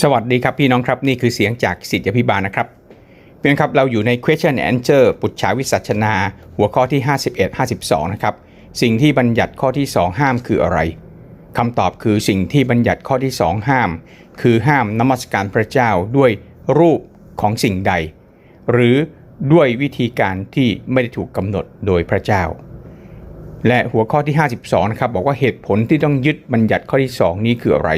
สวัสดีครับพี่น้องครับนี่คือเสียงจากสิทธิพิบาลนะครับเพื่อนครับเราอยู่ใน question and answer ปุจฉาวิสัชนา หัวข้อที่ 51 52 นะครับ สิ่งที่บัญญัติข้อที่ 2 ห้ามคืออะไรคำตอบคือสิ่งที่บัญญัติข้อที่ 2 ห้าม คือห้ามนมัสการพระเจ้าด้วยรูปของสิ่งใด หรือด้วยวิธีการที่ไม่ได้ถูกกำหนดโดยพระเจ้า และหัวข้อที่ 52 นะครับบอกว่าเหตุผลที่ต้องยึดบัญญัติข้อที่ 2 นี้คืออะไร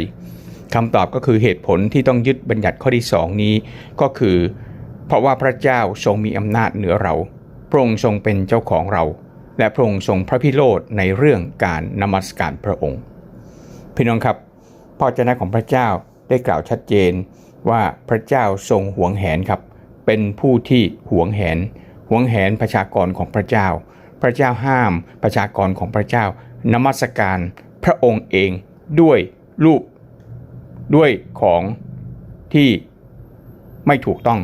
คำตอบก็คือเหตุผลที่ต้องยึดบัญญัติข้อที่2นี้ก็คือ เพราะว่าพระเจ้าทรงมีอำนาจเหนือเรา พระองค์ทรงเป็นเจ้าของเรา และพระองค์ทรงพระพิโรธในเรื่องการนมัสการพระองค์ พี่น้องครับพระเจ้าของพระเจ้าได้กล่าวชัดเจนว่าพระเจ้าทรงหวงแหนครับ เป็นผู้ที่หวงแหนหวงแหนประชากรของพระเจ้า พระเจ้าห้ามประชากรของพระเจ้านมัสการพระองค์เองด้วยรูป ด้วยของที่ไม่ถูกต้อง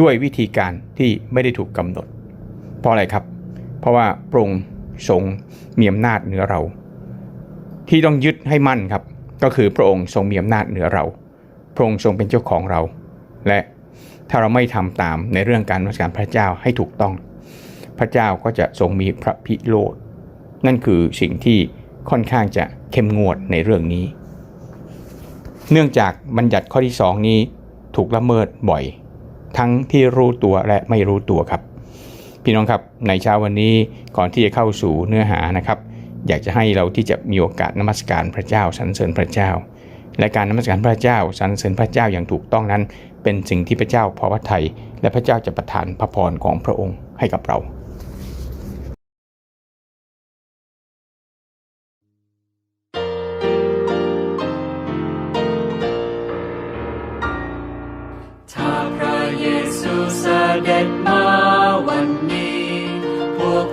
ด้วยวิธีการที่ไม่ได้ถูกกำหนด เพราะอะไรครับ เพราะว่าพระองค์ทรงมีอำนาจเหนือเรา ที่ต้องยึดให้มั่นครับ ก็คือพระองค์ทรงมีอำนาจเหนือเรา พระองค์ทรงเป็นเจ้าของเรา และถ้าเราไม่ทำตามในเรื่องการนมัสการพระเจ้าให้ถูกต้อง พระเจ้าก็จะทรงมีพระพิโรธนั่นคือสิ่งที่ค่อนข้างจะเข้มงวดในเรื่องนี้ เนื่องจากบัญญัติข้อที่ 2 นี้ถูกละเมิดบ่อย ทั้งที่รู้ตัวและไม่รู้ตัวครับ พี่น้องครับในเช้าวันนี้ก่อนที่จะเข้าสู่เนื้อหานะครับ อยากจะให้เราที่จะมีโอกาสนมัสการพระเจ้าสรรเสริญพระเจ้า และการนมัสการพระเจ้าสรรเสริญพระเจ้าอย่างถูกต้องนั้น เป็นสิ่งที่พระเจ้าพอพระทัยและพระเจ้าจะประทานพระพรของพระองค์ให้กับเรา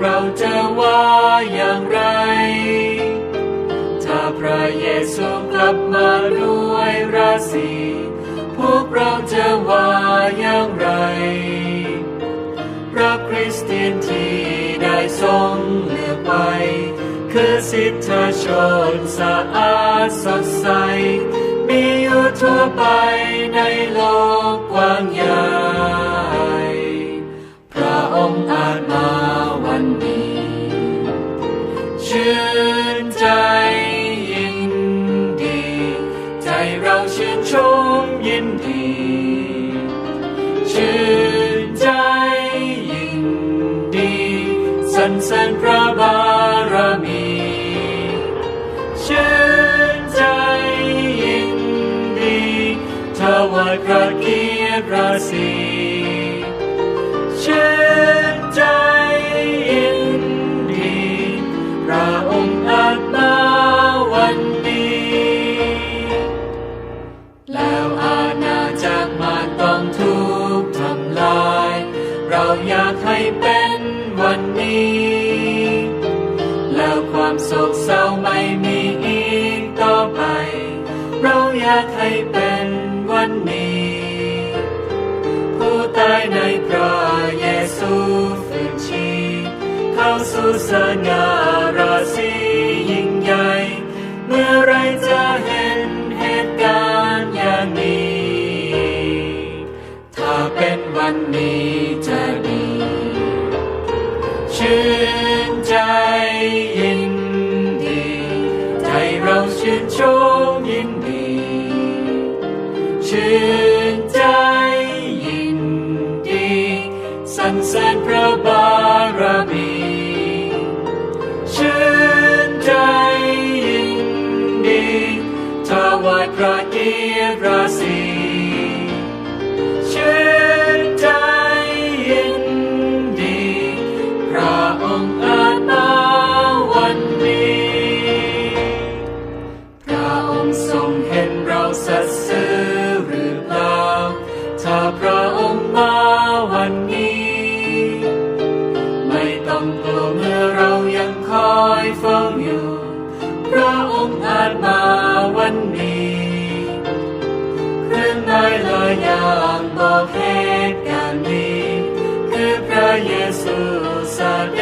เราจะว่าอย่างไร ถ้าพระเยซูกลับมาด้วยราศีพวกเราจะว่าอย่างไร พระคริสเตียนที่ได้ทรงเลือกไว้คือสิทธชนสะอาดสดใส มีอยู่ทั่วไปในโลกกว้างใหญ่าจมาวันนี้ ชื่นใจยินดี ใจเราชื่นชมยินดี ชื่นใจยินดีสรรเสริญพระบารมี ชื่นใจยินดีถวายพระเกียรติราศี สง่าราศียิ่งใหญ่ ว รื่องหมายหลาย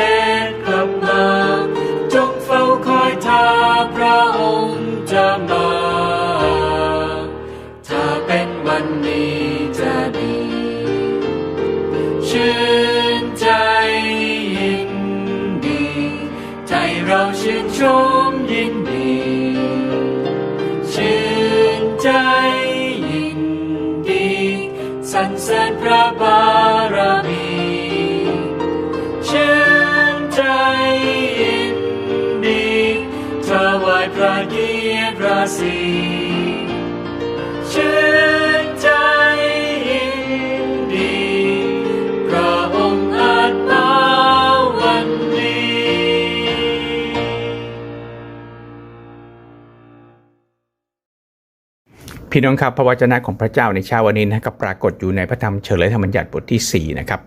อ สรรเสริญพระบารมีชื่นใจยินดีถวายพระเกียรติราศี พี่น้องครับพระวจนะของพระเจ้าในเช้าวันนี้นะครับปรากฏอยู่ในพระธรรมเฉลยธรรมบัญญัติบทที่4นะครับ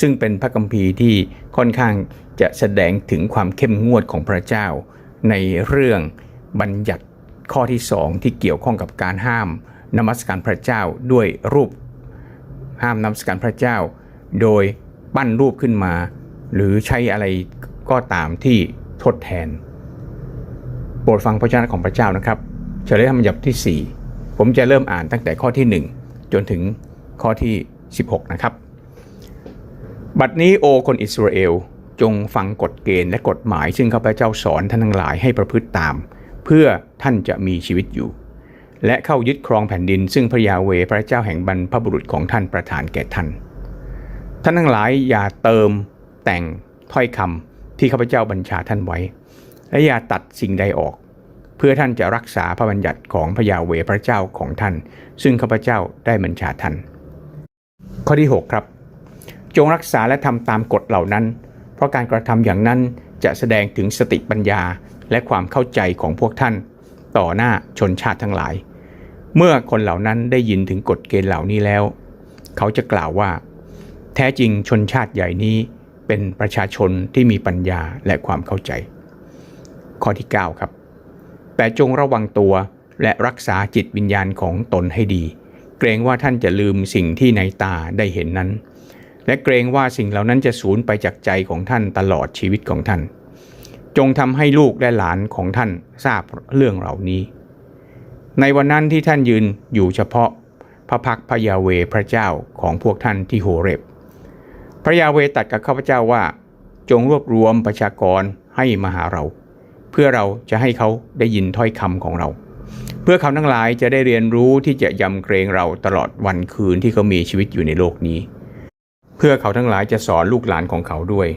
ซึ่งเป็นพระคัมภีร์ที่ค่อนข้างจะแสดงถึงความเข้มงวดของพระเจ้า ในเรื่องบัญญัติข้อที่2ที่เกี่ยวข้องกับการห้ามนมัสการพระเจ้าด้วยรูปห้ามนมัสการพระเจ้า โดยปั้นรูปขึ้นมา หรือใช้อะไรก็ตามที่ทดแทนโปรดฟังพระวจนะของพระเจ้านะครับ เฉลยธรรมบัญญัติที่4 ผมจะเริ่มอ่านตั้งแต่ข้อที่ 1 จนถึงข้อที่ 16 นะครับ บัดนี้โอคนอิสราเอลจงฟังกฎเกณฑ์และกฎหมาย ซึ่งข้าพเจ้าสอนท่านทั้งหลายให้ประพฤติตาม เพื่อท่านจะมีชีวิตอยู่ และเข้ายึดครองแผ่นดิน ซึ่งพระยาเวพระเจ้าแห่งบรรพบุรุษของท่านประทานแก่ท่าน ท่านทั้งหลายอย่าเติมแต่งถ้อยคำที่ข้าพเจ้าบัญชาท่านไว้ และอย่าตัดสิ่งใดออก เพื่อท่านจะรักษาพระบัญญัติของพยาเวพระเจ้าของท่าน ซึ่งข้าพเจ้าได้บัญชาท่าน ข้อที่ 6 ครับ จงรักษาและทำตามกฎเหล่านั้น เพราะการกระทำอย่างนั้นจะแสดงถึงสติปัญญาและความเข้าใจของพวกท่าน ต่อหน้าชนชาติทั้งหลาย เมื่อคนเหล่านั้นได้ยินถึงกฎเกณฑ์เหล่านี้แล้ว เขาจะกล่าวว่า แท้จริงชนชาติใหญ่นี้เป็นประชาชนที่มีปัญญาและความเข้าใจ ข้อที่ 9 ครับ แต่จงระวังตัวและรักษาจิตวิญญาณของตนให้ดี เกรงว่าท่านจะลืมสิ่งที่ในตาได้เห็นนั้น และเกรงว่าสิ่งเหล่านั้นจะสูญไปจากใจของท่านตลอดชีวิตของท่าน จงทำให้ลูกและหลานของท่านทราบเรื่องเหล่านี้ ในวันนั้นที่ท่านยืนอยู่เฉพาะพระพักพระยาเวพระเจ้าของพวกท่านที่โฮเรบพระยาเวตัดกับข้าพเจ้าว่า จงรวบรวมประชากรให้มาหาเรา เพื่อเราจะให้เขาได้ยินถ้อยคำของเรา เพื่อเขาทั้งหลายจะได้เรียนรู้ที่จะยำเกรงเราตลอดวันคืนที่เขามีชีวิตอยู่ในโลกนี้ เพื่อเขาทั้งหลายจะสอนลูกหลานของเขาด้วย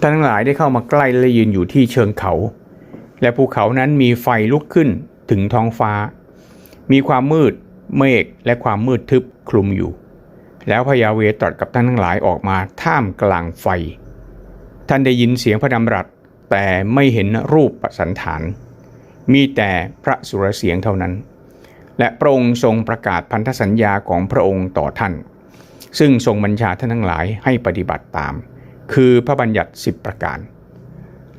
ท่านทั้งหลายได้เข้ามาใกล้และยืนอยู่ที่เชิงเขา และภูเขานั้นมีไฟลุกขึ้นถึงท้องฟ้า มีความมืดเมฆและความมืดทึบคลุมอยู่ แล้วพยาเวตรัสกับท่านทั้งหลายออกมาท่ามกลางไฟ ท่านได้ยินเสียงพระดำรัส แต่ไม่เห็นรูปประสันฐาน มีแต่พระสุรเสียงเท่านั้น และพระองค์ทรงประกาศพันธสัญญาของพระองค์ต่อท่าน ซึ่งทรงบัญชาท่านทั้งหลายให้ปฏิบัติตาม คือพระบัญญัติสิบประการ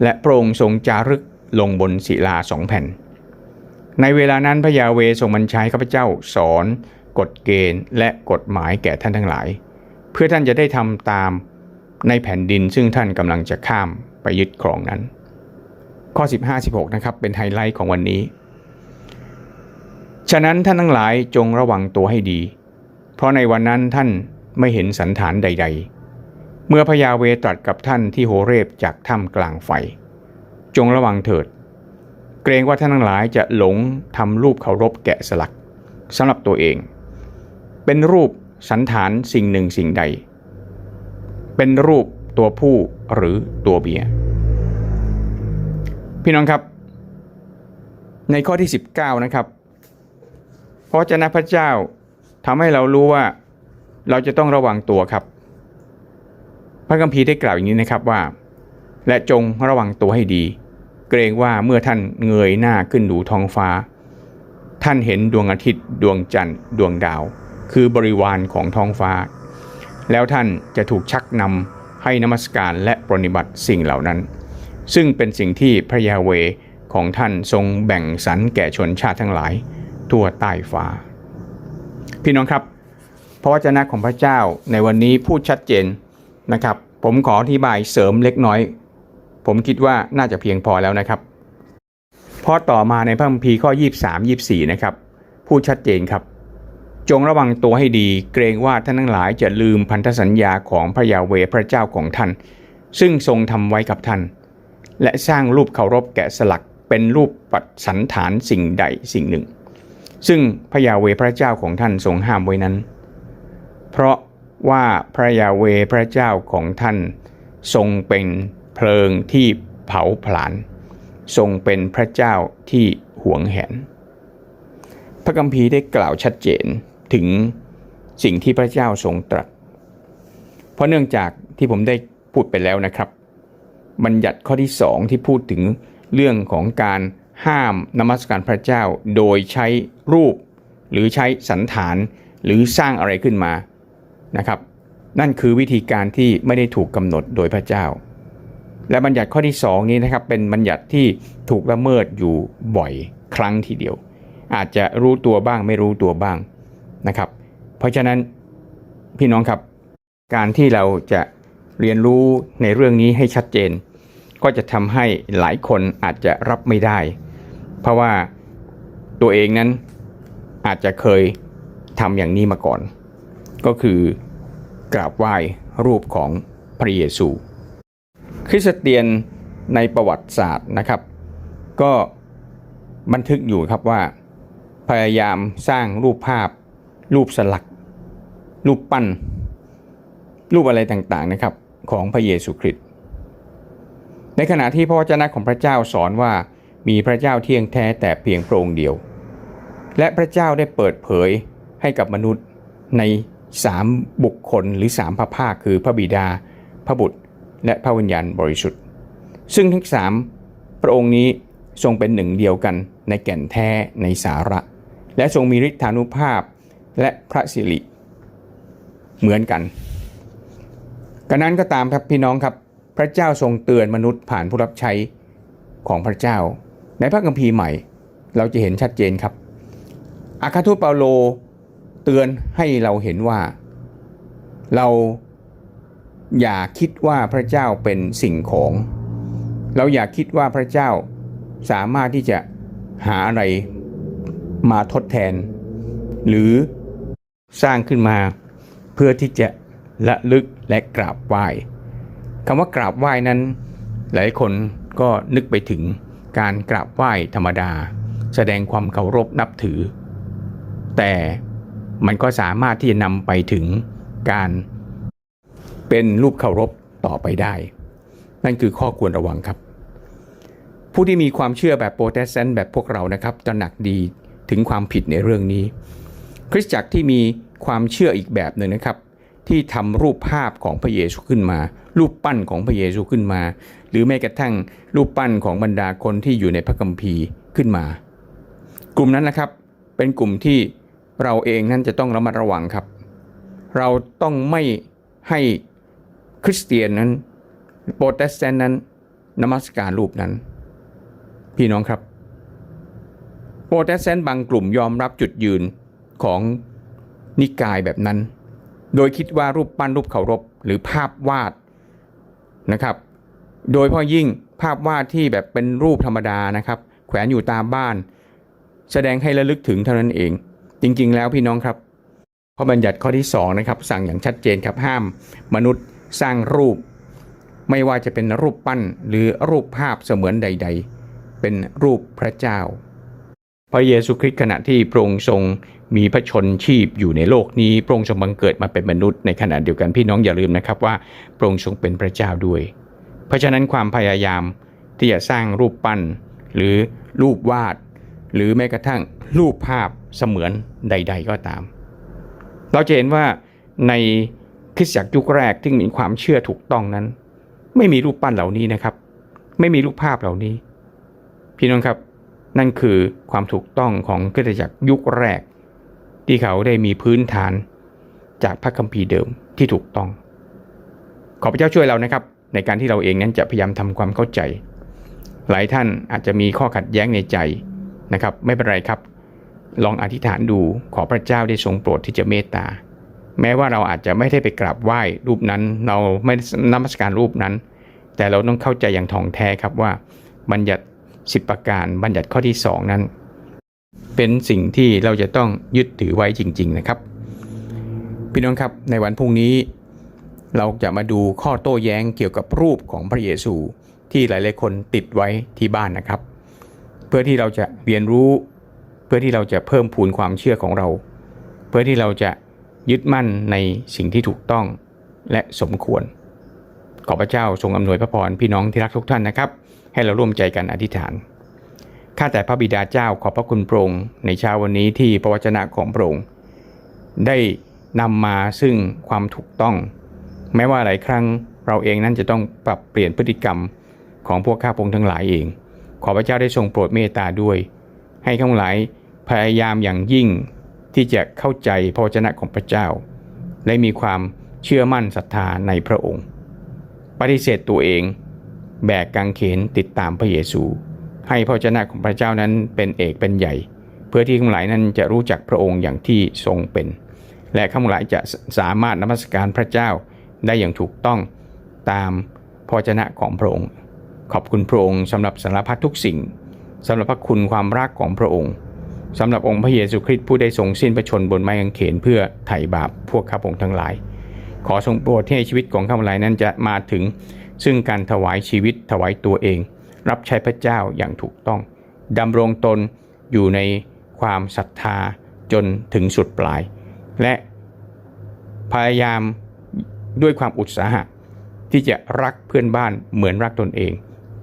และพระองค์ทรงจารึกลงบนศิลาสองแผ่น ในเวลานั้นพระยาเวทรงบัญชาข้าพเจ้าสอนกฎเกณฑ์และกฎหมายแก่ท่านทั้งหลาย เพื่อท่านจะได้ทำตามในแผ่นดินซึ่งท่านกำลังจะข้าม ไปยึดครองนั้น ข้อ 15-16 นะครับ เป็นไฮไลท์ของวันนี้ ฉะนั้นท่านทั้งหลายจงระวังตัวให้ดี เพราะในวันนั้นท่านไม่เห็นสันฐานใด ๆ เมื่อพยาเวตรัสกับท่านที่โฮเรบจากถ้ำกลางไฟ จงระวังเถิด เกรงว่าท่านทั้งหลายจะหลงทำรูปเคารพแกะสลักสำหรับตัวเอง เป็นรูปสันฐานสิ่งหนึ่งสิ่งใด เป็นรูป ตัวผู้หรือตัวเมีย พี่น้องครับ ในข้อที่ 19 นะครับพระวจนะพระเจ้าทำให้เรารู้ว่าเราจะต้องระวังตัวครับ พระคัมภีร์ได้กล่าวอย่างนี้นะครับว่า และจงระวังตัวให้ดี เกรงว่าเมื่อท่านเงยหน้าขึ้นดูท้องฟ้า ท่านเห็นดวงอาทิตย์ ดวงจันทร์ ดวงดาว คือบริวารของท้องฟ้า แล้วท่านจะถูกชักนำ ให้นมัสการและปรนิบัติสิ่งเหล่านั้น ซึ่งเป็นสิ่งที่พระยาเวของท่านทรงแบ่งสรรแก่ชนชาติทั้งหลาย ทั่วใต้ฟ้า พี่น้องครับพระวจนะของพระเจ้าในวันนี้พูดชัดเจนนะครับ ผมขออธิบายเสริมเล็กน้อย ผมคิดว่าน่าจะเพียงพอแล้วนะครับพราะต่อมาในพระคัมภีร์ข้อ 23 24 นะครับ พูดชัดเจนครับ จงระวังตัวให้ดีเกรงว่าท่านทั้งหลายจะลืมพันธสัญญาของพระยาเวพระเจ้าของท่าน ซึ่งทรงทำไว้กับท่าน และสร้างรูปเคารพแกะสลักเป็นรูปปัดสันฐานสิ่งใดสิ่งหนึ่ง ซึ่งพระยาเวพระเจ้าของท่านทรงห้ามไว้นั้น เพราะว่าพระยาเวพระเจ้าของท่าน ทรงเป็นเพลิงที่เผาผลาญทรงเป็นพระเจ้าที่หวงแหน พระคัมภีร์ได้กล่าวชัดเจน ถึงสิ่งที่พระเจ้าทรงตรัส เพราะเนื่องจากที่ผมได้พูดไปแล้วนะครับ บัญญัติข้อที่สองที่พูดถึงเรื่องของการห้ามนมัสการพระเจ้าโดยใช้รูป หรือใช้สันฐานหรือสร้างอะไรขึ้นมานะครับ นั่นคือวิธีการที่ไม่ได้ถูกกำหนดโดยพระเจ้า และบัญญัติข้อที่สองนี้นะครับเป็นบัญญัติที่ถูกละเมิดอยู่บ่อยครั้งทีเดียว อาจจะรู้ตัวบ้างไม่รู้ตัวบ้าง นะครับ เพราะฉะนั้นพี่น้องครับ การที่เราจะเรียนรู้ในเรื่องนี้ให้ชัดเจน ก็จะทำให้หลายคนอาจจะรับไม่ได้ เพราะว่าตัวเองนั้นอาจจะเคยทำอย่างนี้มาก่อน ก็คือกราบไหว้รูปของพระเยซู คริสเตียนในประวัติศาสตร์นะครับ ก็บันทึกอยู่ครับว่า พยายามสร้างรูปภาพ รูปสลัก รูปปั้น รูปอะไรต่างๆนะครับ ของพระเยซูคริสต์ในขณะที่พระวจนะของพระเจ้าสอนว่ามีพระเจ้าเที่ยงแท้แต่เพียงพระองค์เดียว และพระเจ้าได้เปิดเผยให้กับมนุษย์ในสามบุคคลหรือสามพระภาคคือพระบิดา พระบุตร และพระวิญญาณบริสุทธิ์ ซึ่งทั้งสามพระองค์นี้ทรงเป็นหนึ่งเดียวกันในแก่นแท้ในสาระ และทรงมีฤทธานุภาพ และพระสิริเหมือนกันกระนั้นก็ตามครับพี่น้องครับ พระเจ้าทรงเตือนมนุษย์ผ่านผู้รับใช้ของพระเจ้า ในพระคัมภีร์ใหม่ เราจะเห็นชัดเจนครับอาคาทูตเปาโลเตือนให้เราเห็นว่า เราอย่าคิดว่าพระเจ้าเป็นสิ่งของ เราอย่าคิดว่าพระเจ้าสามารถที่จะหาอะไรมาทดแทน หรือ สร้างขึ้นมา เพื่อที่จะละลึกและกราบไหว้คำว่ากราบไหว้นั้น หลายคนก็นึกไปถึงการกราบไหว้ธรรมดา แสดงความเคารพนับถือ แต่มันก็สามารถที่จะนำไปถึงการเป็นรูปเคารพต่อไปได้ นั่นคือข้อควรระวังครับ ผู้ที่มีความเชื่อแบบโปรเตสแตนต์แบบพวกเรานะครับตระหนักดีถึงความผิดในเรื่องนี้ คริสตจักรที่มีความเชื่ออีกแบบหนึ่งนะครับ ที่ทำรูปภาพของพระเยซูขึ้นมา รูปปั้นของพระเยซูขึ้นมา หรือแม้กระทั่งรูปปั้นของบรรดาคนที่อยู่ในพระคัมภีร์ขึ้นมา กลุ่มนั้นนะครับเป็นกลุ่มที่เราเองนั้นจะต้องระมัดระวังครับ เราต้องไม่ให้คริสเตียนนั้นโปรเตสแตนต์นั้นนมัสการรูปนั้น พี่น้องครับ โปรเตสแตนต์บางกลุ่มยอมรับจุดยืน ของนิกายแบบนั้น โดยคิดว่ารูปปั้นรูปเคารพหรือภาพวาดนะครับ โดยพาะยิ่งภาพวาดที่แบบเป็นรูปธรรมดานะครับ แขวนอยู่ตามบ้าน แสดงให้ระลึกถึงเท่านั้นเอง จริง ๆ แล้วพี่น้องครับพระบัญญัติข้อที่2นะครับสั่งอย่างชัดเจนครับห้าม มนุษย์สร้างรูป ไม่ว่าจะเป็นรูปปั้นหรือรูปภาพเสมือนใด ๆ เป็นรูปพระเจ้า พระเยซูคริสต์ขณะที่พระองค์ทรง มีพระชนชีพอยู่ในโลกนี้พระองค์ทรงบังเกิดมาเป็นมนุษย์ในขณะเดียวกันพี่น้องอย่าลืมนะครับว่าพระองค์ทรงเป็นพระเจ้าด้วย เพราะฉะนั้นความพยายามที่จะสร้างรูปปั้น หรือรูปวาด หรือแม้กระทั่งรูปภาพเสมือนใด ๆ ก็ตาม เราจะเห็นว่าในคริสตจักรยุคแรกที่มีความเชื่อถูกต้องนั้น ไม่มีรูปปั้นเหล่านี้นะครับ ไม่มีรูปภาพเหล่านี้ พี่น้องครับนั่นคือความถูกต้องของคริสตจักรยุคแรก ที่เขาได้มีพื้นฐานจากพระคัมภีร์เดิมที่ถูกต้อง ขอพระเจ้าช่วยเรานะครับ ในการที่เราเองนั้นจะพยายามทำความเข้าใจ หลายท่านอาจจะมีข้อขัดแย้งในใจนะครับ ไม่เป็นไรครับ ลองอธิษฐานดูขอพระเจ้าได้ทรงโปรดที่จะเมตตา แม้ว่าเราอาจจะไม่ได้ไปกราบไหว้รูปนั้น เราไม่นมัสการรูปนั้น แต่เราต้องเข้าใจอย่างท่องแท้ครับว่าบัญญัติสิบประการบัญญัติข้อที่สองนั้น เป็นสิ่งที่เราจะต้องยึดถือไว้จริง ๆ นะครับ พี่น้องครับในวันพรุ่งนี้เราจะมาดูข้อโต้แย้งเกี่ยวกับรูปของพระเยซูที่หลาย ๆ คนติดไว้ที่บ้านนะครับ เพื่อที่เราจะเรียนรู้ เพื่อที่เราจะเพิ่มพูนความเชื่อของเรา เพื่อที่เราจะยึดมั่นในสิ่งที่ถูกต้องและสมควร ขอพระเจ้าทรงอำนวยพระพรพี่น้องที่รักทุกท่านนะครับ ให้เราร่วมใจกันอธิษฐาน ข้าแต่พระบิดาเจ้าขอบพระคุณพระองค์ในเช้าวันนี้ที่พระวจนะของพระองค์ได้นำมาซึ่งความถูกต้อง แม้ว่าหลายครั้งเราเองนั้นจะต้องปรับเปลี่ยนพฤติกรรมของพวกข้าพงทั้งหลายเอง ขอพระเจ้าได้ทรงโปรดเมตตาด้วย ให้ข้าหลายพยายามอย่างยิ่งที่จะเข้าใจพระวจนะของพระเจ้า และมีความเชื่อมั่นศรัทธาในพระองค์ ปฏิเสธตัวเอง แบกกางเขนติดตามพระเยซู ให้พระวจนะของพระเจ้านั้นเป็นเอกเป็นใหญ่ เพื่อที่ข้าพหลายนั้นจะรู้จักพระองค์อย่างที่ทรงเป็น และข้าพหลายจะสามารถนมัสการพระเจ้าได้อย่างถูกต้องตามพระวจนะของพระองค์ ขอบคุณพระองค์สำหรับสารพัดทุกสิ่งสำหรับพระคุณความรักของพระองค์สำหรับองค์พระเยซูคริสต์ผู้ได้ทรงสิ้นพระชนบนไม้กางเขนเพื่อไถ่บาปพวกข้าพงทั้งหลาย ขอทรงโปรดให้ชีวิตของข้าพเจ้านั้นจะมาถึง ซึ่งการถวายชีวิตถวายตัวเอง รับใช้พระเจ้าอย่างถูกต้องดำรงตนอยู่ในความศรัทธาจนถึงสุดปลาย และพยายามด้วยความอุตสาหะ ที่จะรักเพื่อนบ้านเหมือนรักตนเอง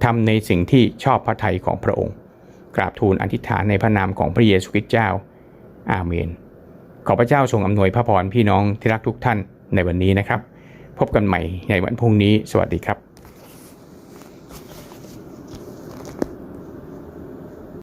ทำในสิ่งที่ชอบพระทัยของพระองค์ กราบทูลอธิษฐานในพระนามของพระเยซูคริสต์เจ้า อาเมน ขอพระเจ้าทรงอำนวยพระพรพี่น้องที่รักทุกท่านในวันนี้นะครับ พบกันใหม่ในวันพรุ่งนี้ สวัสดีครับ